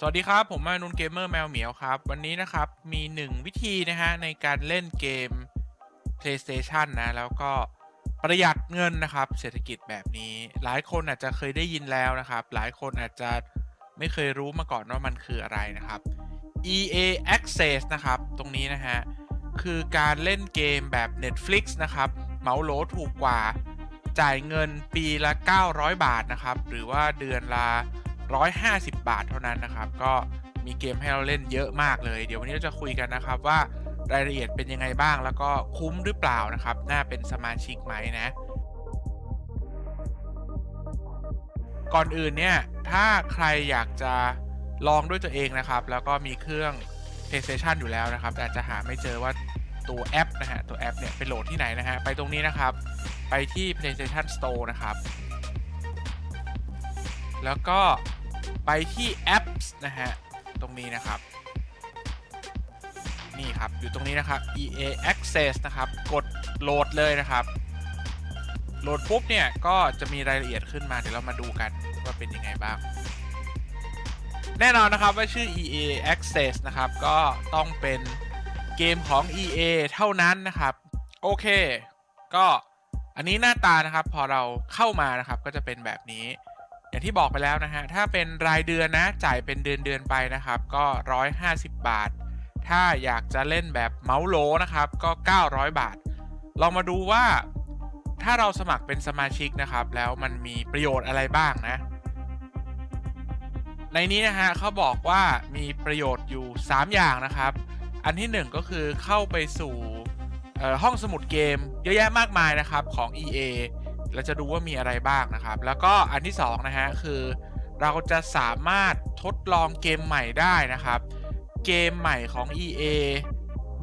สวัสดีครับ ผมมานุนเกมเมอร์แมวเหมียวครับ วันนี้นะครับมีหนึ่งวิธีนะฮะ ในการเล่นเกม PlayStation นะ แล้วก็ประหยัดเงินนะครับ เศรษฐกิจแบบนี้ หลายคนอาจจะเคยได้ยินแล้วนะครับ หลายคนอาจจะไม่เคยรู้มาก่อนว่ามันคืออะไรนะครับ EA Access นะครับ ตรงนี้นะฮะ คือการเล่นเกมแบบ Netflix นะครับเมาโหลถูกกว่า จ่ายเงินปีละ 900 บาทนะครับ หรือว่าเดือนละ 150 บาทเท่านั้นนะครับ ก็มีเกมให้เราเล่นเยอะมากเลย เดี๋ยววันนี้เราจะคุยกันนะครับว่ารายละเอียดเป็นยังไงบ้าง แล้วก็คุ้มหรือเปล่านะครับ น่าเป็นสมาชิกไหมนะ ก่อนอื่นเนี่ย ถ้าใครอยากจะลองด้วยตัวเองนะครับ แล้วก็มีเครื่อง PlayStation อยู่แล้วนะครับ แต่อาจจะหาไม่เจอว่าตัวแอปนะฮะ ตัวแอปเนี่ยไปโหลดที่ไหนนะฮะ ไปตรงนี้นะครับ ไปที่ PlayStation Store นะครับ แล้วก็ ไปที่ Apps นะฮะ ตรงนี้นะครับ นี่ครับ อยู่ตรงนี้นะครับ EA Access นะครับ กดโหลดเลยนะครับ โหลดปุ๊บเนี่ย ก็จะมีรายละเอียดขึ้นมา เดี๋ยวเรามาดูกันว่าเป็นยังไงบ้าง แน่นอนนะครับว่าชื่อ EA Access นะครับ ก็ต้องเป็นเกมของ EA เท่านั้นนะครับ โอเค ก็อันนี้หน้าตานะครับ พอเราเข้ามานะครับ ก็จะเป็นแบบนี้ อย่างที่บอกไปแล้วนะฮะ ถ้าเป็นรายเดือนนะ จ่ายเป็นเดือนเดือนไปนะครับ ก็ 150 บาท ถ้าอยากจะเล่นแบบเมาส์โลนะครับ ก็ 900 บาท ลองมาดูว่า ถ้าเราสมัครเป็นสมาชิกนะครับ แล้วมันมีประโยชน์อะไรบ้างนะ ในนี้นะฮะเขาบอกว่ามีประโยชน์อยู่ 3 อย่างนะครับ อันที่ 1 ก็คือเข้าไปสู่ห้องสมุดเกมเยอะแยะมากมายนะครับของ EA เราจะดูว่ามีอะไรบ้างนะครับ แล้วก็อันที่2นะฮะคือ เราจะสามารถทดลองเกมใหม่ได้นะครับ เกมใหม่ของ EA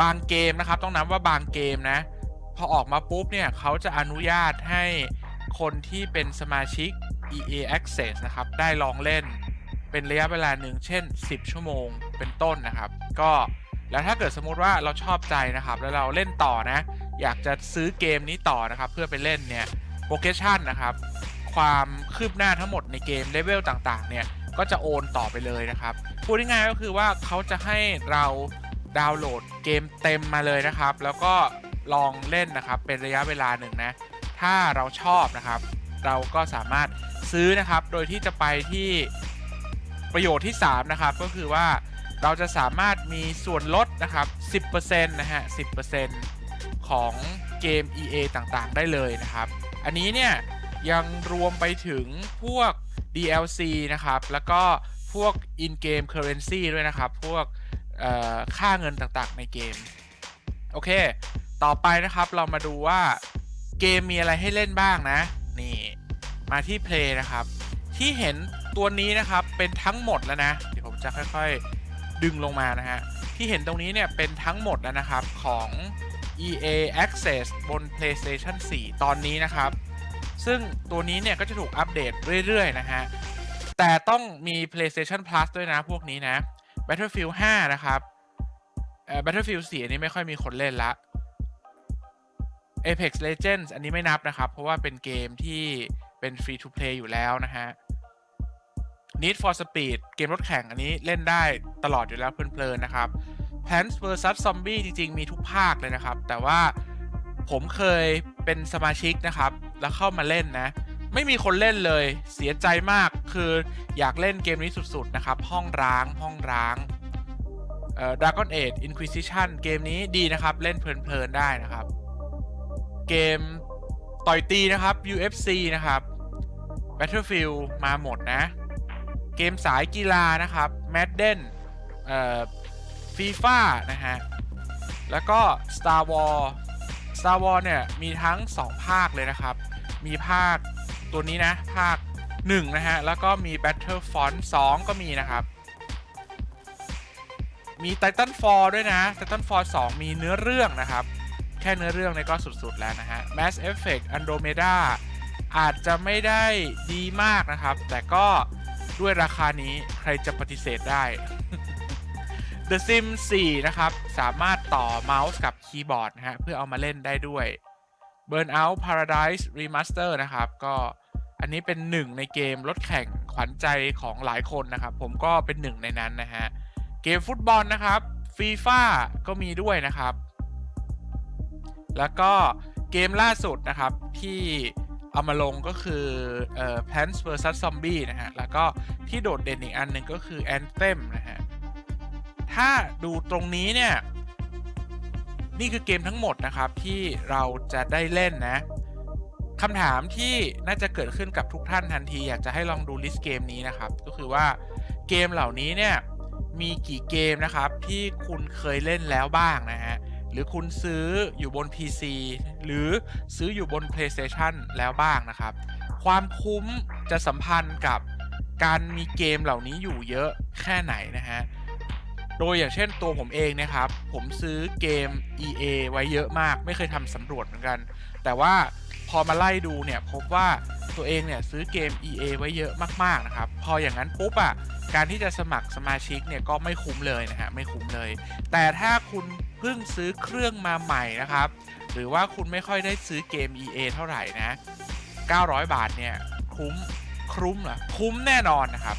บางเกมนะครับ ต้องนับว่าบางเกมนะ พอออกมาปุ๊บเนี่ยเขาจะอนุญาตให้คนที่เป็นสมาชิก EA Access นะครับ ได้ลองเล่นเป็นระยะเวลาหนึ่งเช่น 10 ชั่วโมงเป็นต้นนะครับ ก็แล้วถ้าเกิดสมมุติว่าเราชอบใจนะครับ แล้วเราเล่นต่อนะ อยากจะซื้อเกมนี้ต่อนะครับ เพื่อไปเล่นเนี่ย โปรเกชันนะครับ ความคืบหน้าทั้งหมดในเกมเลเวลต่างๆ เนี่ยก็จะโอนต่อไปเลยนะครับ พูดง่ายๆก็คือว่าเขาจะให้เราดาวน์โหลดเกมเต็มมาเลยนะครับ แล้วก็ลองเล่นนะครับเป็นระยะเวลาหนึ่งนะ ถ้าเราชอบนะครับ เราก็สามารถซื้อนะครับ โดยที่จะไปที่ประโยชน์ที่ 3 นะครับ ก็คือว่าเราจะสามารถมีส่วนลดนะครับ 10%นะฮะ 10%ของเกม EA ต่างๆ ได้เลยนะครับ อันนี้เนี่ยยังรวมไปถึงพวก DLC นะครับ แล้วก็พวก in-game currency ด้วยนะครับ พวกค่าเงินต่างๆในเกม โอเค ต่อไปนะครับเรามาดูว่าเกมมีอะไรให้เล่นบ้างนะ นี่ มาที่ Play นะครับ ที่เห็นตัวนี้นะครับเป็นทั้งหมดแล้วนะ เดี๋ยวผมจะค่อยๆดึงลงมานะฮะ ที่เห็นตรงนี้เนี่ยเป็นทั้งหมดแล้วนะครับของ EA Access บน PlayStation 4 ตอนนี้นะครับ ซึ่งตัวนี้เนี่ยก็จะถูกอัปเดตเรื่อยๆ นะฮะ แต่ต้องมี PlayStation Plus ด้วยนะพวกนี้นะ Battlefield 5 นะครับ Battlefield 4 อันนี้ไม่ค่อยมีคนเล่นละ Apex Legends อันนี้ไม่นับนะครับ เพราะว่าเป็นเกมที่เป็น Free to Play อยู่แล้วนะฮะ Need for Speed เกมรถแข่งอันนี้เล่นได้ตลอดอยู่แล้วเพลินๆนะครับ Plants vs Zombie จริง ๆ มีทุกภาคเลยนะครับ แต่ว่าผมเคยเป็นสมาชิกนะครับ แล้วเข้ามาเล่นนะ ไม่มีคนเล่นเลย เสียใจมากคืออยากเล่นเกมนี้สุด ๆ นะครับ ห้องร้างห้องร้างเอ่อ Dragon Age Inquisition เกมนี้ดีนะครับ เล่นเพลินๆได้นะครับ เกมต่อยตีนะครับ UFC นะครับ Battlefield มาหมดนะ เกมสายกีฬานะครับ Madden เอ่อ FIFA นะฮะ แล้วก็ Star Wars Star Wars เนี่ย มีทั้ง 2 ภาคเลยนะครับ มีภาคตัวนี้นะ ภาค 1 นะฮะ แล้วก็มี Battlefront 2 ก็มีนะครับ มี Titanfall ด้วยนะ Titanfall 2 มีเนื้อเรื่องนะครับ แค่เนื้อเรื่องเนี่ยก็สุดๆแล้วนะฮะ Mass Effect Andromeda อาจจะไม่ได้ดีมากนะครับ แต่ก็ด้วยราคานี้ใครจะปฏิเสธได้ The Sims 4 นะครับ สามารถต่อเมาส์กับคีย์บอร์ดนะฮะ เพื่อเอามาเล่นได้ด้วย Burnout Paradise Remaster นะครับ ก็อันนี้เป็นหนึ่งในเกมรถแข่งขวัญใจของหลายคนนะครับ ผมก็เป็นหนึ่งในนั้นนะฮะ เกมฟุตบอลนะครับฟีฟ่าก็มีด้วยนะครับ แล้วก็เกมล่าสุดนะครับที่เอามาลงก็คือเอ่อ Plants vs Zombie นะฮะ แล้วก็ที่โดดเด่นอีกอันหนึ่งก็คือ Anthem นะฮะ ถ้าดูตรงนี้เนี่ย นี่คือเกมทั้งหมดนะครับที่เราจะได้เล่นนะคำถามที่น่าจะเกิดขึ้นกับทุกท่านทันที อยากจะให้ลองดูลิสต์เกมนี้นะครับ ก็คือว่าเกมเหล่านี้เนี่ยมีกี่เกมนะครับที่คุณเคยเล่นแล้วบ้างนะฮะหรือคุณซื้ออยู่บน PC หรือซื้ออยู่บน PlayStation แล้วบ้างนะครับ ความคุ้มจะสัมพันธ์กับการมีเกมเหล่านี้อยู่เยอะแค่ไหนนะฮะ โดยอย่างเช่นตัวผมเองนะครับ ผมซื้อเกม EA ไว้เยอะมาก ไม่เคยทำสำรวจเหมือนกัน แต่ว่าพอมาไล่ดูเนี่ยพบว่าตัวเองเนี่ยซื้อเกม EA ไว้เยอะมากๆนะครับ พออย่างนั้นปุ๊บอะ่ะการที่จะสมัครสมาชิกเนี่ยก็ไม่คุ้มเลยนะฮะไม่คุ้มเลย แต่ถ้าคุณเพิ่งซื้อเครื่องมาใหม่นะครับ หรือว่าคุณไม่ค่อยได้ซื้อเกม EA เท่าไหร่นะ 900 บาทเนี่ยคุ้มคุ้มเหรอคุ้มแน่นอนนะครับ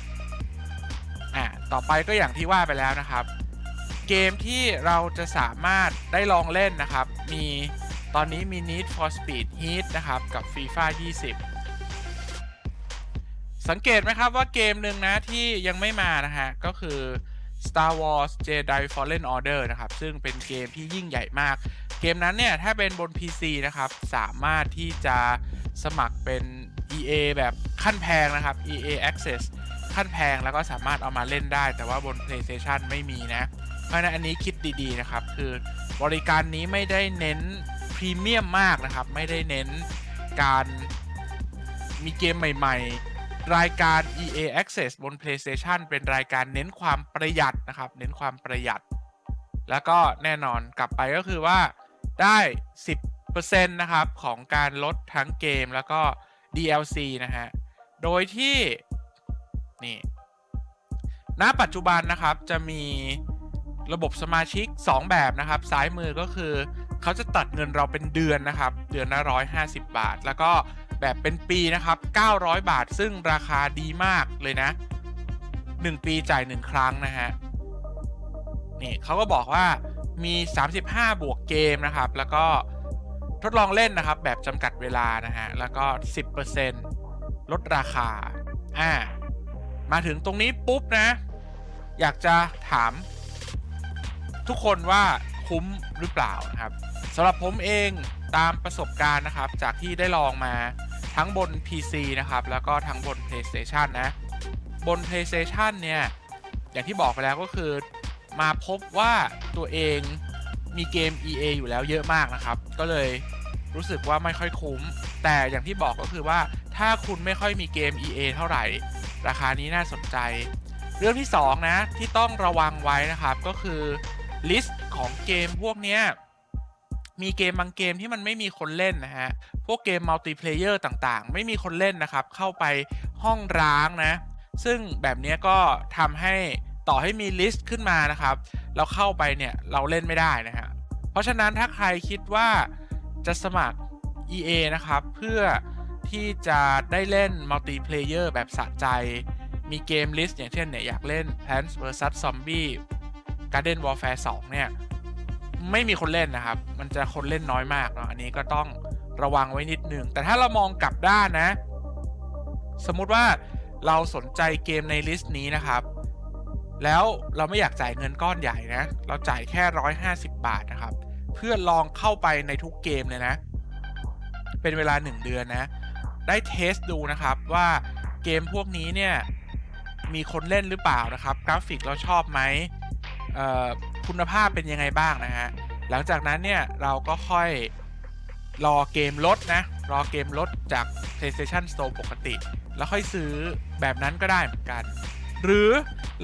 ต่อไปก็อย่างที่ว่าไปแล้วนะครับ เกมที่เราจะสามารถได้ลองเล่นนะครับ มีตอนนี้มี Need for Speed Heat นะครับ กับ FIFA 20 สังเกตไหมครับว่าเกมหนึ่งนะที่ยังไม่มานะฮะ ก็คือ Star Wars Jedi Fallen Order นะครับ ซึ่งเป็นเกมที่ยิ่งใหญ่มาก เกมนั้นเนี่ย ถ้าเป็นบน PC นะครับ สามารถที่จะสมัครเป็น EA แบบขั้นแพงนะครับ EA Access ขั้นแพงแล้วก็สามารถเอามาเล่นได้ แต่ว่าบน PlayStation ไม่มีนะ เพราะฉะนั้นอันนี้คิดดีๆนะครับ คือบริการนี้ไม่ได้เน้นพรีเมียมมากนะครับ ไม่ได้เน้นการมีเกมใหม่ๆ รายการ EA Access บน PlayStation เป็นรายการเน้นความประหยัดนะครับ เน้นความประหยัด แล้วก็แน่นอนกลับไปก็คือว่าได้ 10%นะครับ ของการลดทั้งเกมแล้วก็ DLC นะฮะ โดยที่ นี่ ณ ปัจจุบันนะครับ จะมีระบบสมาชิก 2 แบบนะครับ ซ้ายมือก็คือ เขาจะตัดเงินเราเป็นเดือนนะครับ เดือนละ150 บาท แล้วก็แบบเป็นปีนะครับ 900 บาท ซึ่งราคาดีมากเลยนะ 1 ปีจ่าย 1 ครั้งนะฮะ นี่เขาก็บอกว่ามี 35 บวกเกมนะครับ แล้วก็ทดลองเล่นนะครับ แบบจำกัดเวลานะฮะ แล้วก็ 10%ลดราคา อ่า มาถึงตรงนี้ปุ๊บนะ อยากจะถาม ทุกคนว่าคุ้มหรือเปล่านะครับสำหรับผมเองตามประสบการณ์นะครับ จากที่ได้ลองมาทั้งบน PC นะครับ แล้วก็ทั้งบน PlayStation นะ บน PlayStation เนี่ย อย่างที่บอกไปแล้วก็คือ มาพบว่าตัวเองมีเกม EA อยู่แล้วเยอะมากนะครับ ก็เลยรู้สึกว่าไม่ค่อยคุ้ม แต่อย่างที่บอกก็คือว่าถ้าคุณไม่ค่อยมีเกม EA เท่าไหร่ ราคานี้น่าสนใจ เรื่องที่ 2 นะ ที่ต้องระวังไว้นะครับ ก็คือลิสต์ของเกมพวกนี้มีเกมบางเกมที่มันไม่มีคนเล่นนะฮะ พวกเกมมัลติเพลเยอร์ต่างๆ ไม่มีคนเล่นนะครับ เข้าไปห้องร้างนะ ซึ่งแบบนี้ก็ทำให้ต่อให้มีลิสต์ขึ้นมานะครับ เราเข้าไปเนี่ยเราเล่นไม่ได้นะฮะ เพราะฉะนั้นถ้าใครคิดว่าจะสมัคร EA นะครับ เพื่อ ที่จะได้เล่นมัลติเพลเยอร์แบบสะใจ มีเกมลิสต์อย่างเช่นเนี่ย อยากเล่น Plants vs Zombie Garden Warfare 2 เนี่ย ไม่มีคนเล่นนะครับ มันจะคนเล่นน้อยมากเนาะอันนี้ก็ต้องระวังไว้นิดนึง แต่ถ้าเรามองกลับด้านนะ สมมุติว่าเราสนใจเกมในลิสต์นี้นะครับ แล้วเราไม่อยากจ่ายเงินก้อนใหญ่นะ เราจ่ายแค่ 150 บาทนะครับ เพื่อลองเข้าไปในทุกเกมเลยนะ เป็นเวลา 1 เดือนนะ ได้เทสดูนะครับว่าเกมพวกนี้เนี่ยมีคนเล่นหรือเปล่านะครับ กราฟิกเราชอบไหมคุณภาพเป็นยังไงบ้างนะฮะหลังจากนั้นเนี่ยเราก็ค่อยรอเกมลดนะ รอเกมลดจาก PlayStation Store ปกติ แล้วค่อยซื้อแบบนั้นก็ได้เหมือนกัน หรือ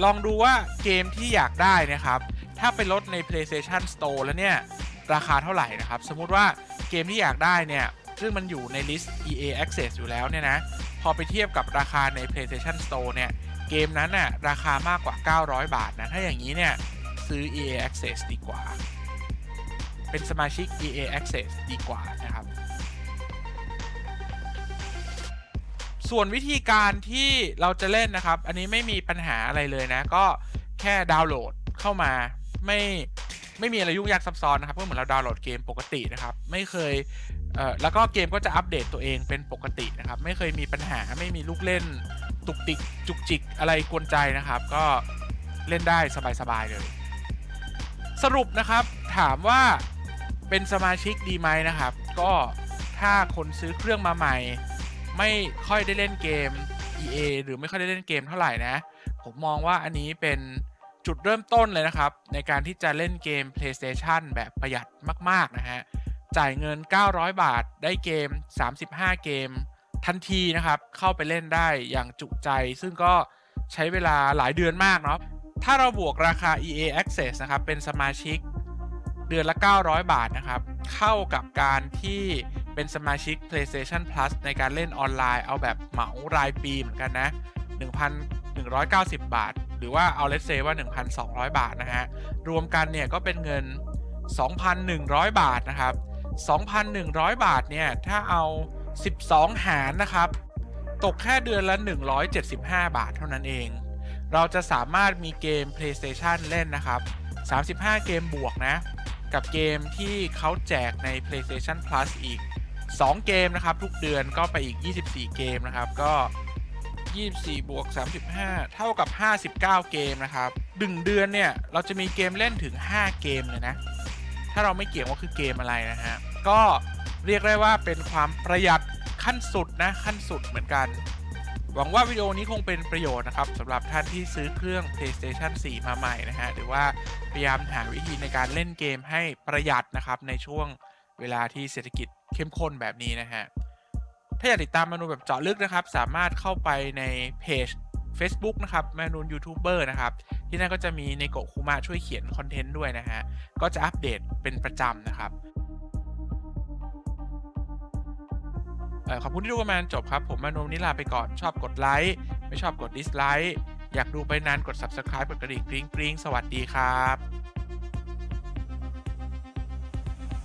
ลองดูว่าเกมที่อยากได้นะครับ ถ้าไปลดใน PlayStation Store แล้วเนี่ย ราคาเท่าไหร่นะครับ สมมุติว่าเกมที่อยากได้เนี่ย ซึ่งมันอยู่ในลิสต์ EA Access อยู่แล้วเนี่ยนะ พอไปเทียบกับราคาใน PlayStation Store เนี่ย เกมนั้นน่ะราคามากกว่า 900 บาทนะ ถ้าอย่างนี้เนี่ย ซื้อ EA Access ดีกว่า เป็นสมาชิก EA Access ดีกว่านะครับ ส่วนวิธีการที่เราจะเล่นนะครับ อันนี้ไม่มีปัญหาอะไรเลยนะ ก็แค่ดาวน์โหลดเข้ามาไม่ไม่มีอะไรยุ่งยากซับซ้อนนะครับก็เหมือนเราดาวน์โหลดเกมปกตินะครับ ไม่เคย เอ่อแล้วก็เกมก็จะอัปเดตตัวเองเป็นปกตินะครับ ไม่เคยมีปัญหาไม่มีลูกเล่นตุกติกจุกจิกอะไรกวนใจนะครับ ก็เล่นได้สบายๆเลย สรุปนะครับถามว่าเป็นสมาชิกดีไหมนะครับ ก็ถ้าคนซื้อเครื่องมาใหม่ ไม่ค่อยได้เล่นเกม EA หรือไม่ค่อยได้เล่นเกมเท่าไหร่นะ ผมมองว่าอันนี้เป็นจุดเริ่มต้นเลยนะครับ ในการที่จะเล่นเกม PlayStation แบบประหยัดมาก ๆ นะฮะ จ่ายเงิน 900 บาท ได้เกม 35 เกม ทันทีนะครับ เข้าไปเล่นได้อย่างจุใจ ซึ่งก็ใช้เวลาหลายเดือนมากเนาะ ถ้าเราบวกราคา EA Access นะครับ เป็นสมาชิกเดือนละ 900 บาทนะครับ เข้ากับการที่เป็นสมาชิก PlayStation Plus ในการเล่นออนไลน์เอาแบบเหมารายปีเหมือนกันนะ 1,190 บาท หรือว่าเอาเล s เซว่า 1,200 บาทนะฮะ รวมกันเนี่ยก็เป็นเงิน 2,100 บาทนะครับ 2,100 บาทเนี่ย ถ้าเอา 12 หารนะครับ ตกแค่เดือนละ 175 บาทเท่านั้นเอง เราจะสามารถมีเกม PlayStation เล่นนะครับ 35 เกมบวกนะ กับเกมที่เขาแจกใน PlayStation Plus อีก 2 เกมนะครับ ทุกเดือนก็ไปอีก 24 เกมนะครับ ก็24บวก35 เท่ากับ 59 เกมนะครับดึงเดือนเนี่ย เราจะมีเกมเล่นถึง 5 เกมเลยนะ ถ้าเราไม่เกี่ยวว่าคือเกมอะไรนะฮะ ก็เรียกได้ว่าเป็นความประหยัดขั้นสุดนะขั้นสุดเหมือนกัน หวังว่าวิดีโอนี้คงเป็นประโยชน์นะครับสำหรับท่านที่ซื้อเครื่อง PlayStation 4 มาใหม่นะฮะหรือว่าพยายามหาวิธีในการเล่นเกมให้ประหยัดนะครับในช่วงเวลาที่เศรษฐกิจเข้มข้นแบบนี้นะฮะถ้าอยากติดตามมานูแบบเจาะลึกนะครับ สามารถเข้าไปในเพจ Facebook นะครับแมนูนยูทูบเบอร์นะครับที่นั่นก็จะมีในโกคุมะช่วยเขียนคอนเทนต์ด้วยนะฮะก็จะอัปเดตเป็นประจำนะครับขอบคุณที่ดูกันมาจนจบครับ ผมมานูนิลาไปก่อนชอบกดไลค์ไม่ชอบกดดิสไลค์อยากดูไปนานกด Subscribe กดกระดิ่งกริ๊งกริ๊งสวัสดีครับ